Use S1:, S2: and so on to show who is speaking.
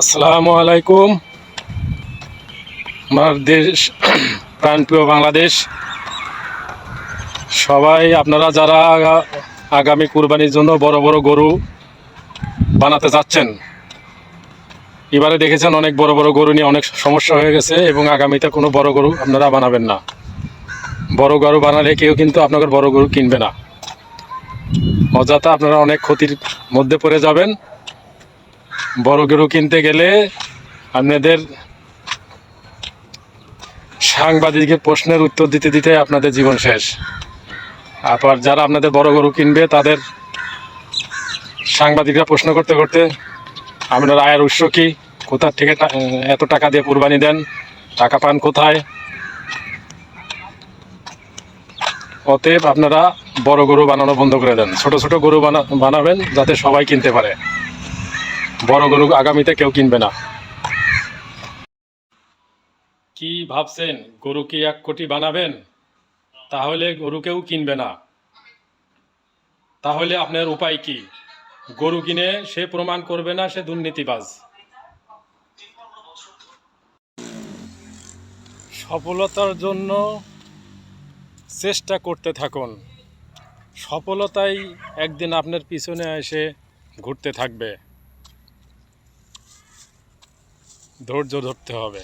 S1: আসসালামু আলাইকুম। আমার দেশ, প্রাণপ্রিয় বাংলাদেশ, সবাই আপনারা যারা আগামী কুরবানির জন্য বড় বড় গরু বানাতে যাচ্ছেন, এবারে দেখেছেন অনেক বড় বড় গরু নিয়ে অনেক সমস্যা হয়ে গেছে এবং আগামীতে কোনো বড় গরু আপনারা বানাবেন না। বড় গরু বানালে কেউ কিন্তু আপনাদের বড় গরু কিনবে না। অযথা আপনারা অনেক ক্ষতির মধ্যে পড়ে যাবেন। বড় গরু কিনতে গেলে আপনাদের সাংবাদিকের প্রশ্নের উত্তর দিতে দিতে আপনাদের জীবন শেষ। আবার যারা আপনাদের বড় গরু কিনবে, তাদের সাংবাদিকরা প্রশ্ন করতে করতে, আপনার আয়ের উৎস কি? কোথার থেকে এত টাকা দিয়ে কুরবানি দেন? টাকা পান কোথায়? অতএব আপনারা বড় গরু বানানো বন্ধ করে দেন। ছোট ছোট গরু বানা, বানাবেন যাতে সবাই কিনতে পারে। বড় গরু আগামীতে কেউ কিনবে না। কি ভাবছেন? গরু কি এক কোটি বানাবেন? তাহলে গরু কেউ কিনবে না। তাহলে আপনার উপায় কি? গরু কিনে সে প্রমাণ করবে না সে দুর্নীতিবাজ। সফলতার জন্য চেষ্টা করতে থাকুন। সফলতাই একদিন আপনার পিছনে এসে ঘুরতে থাকবে। ধৈর্য ধরতে হবে।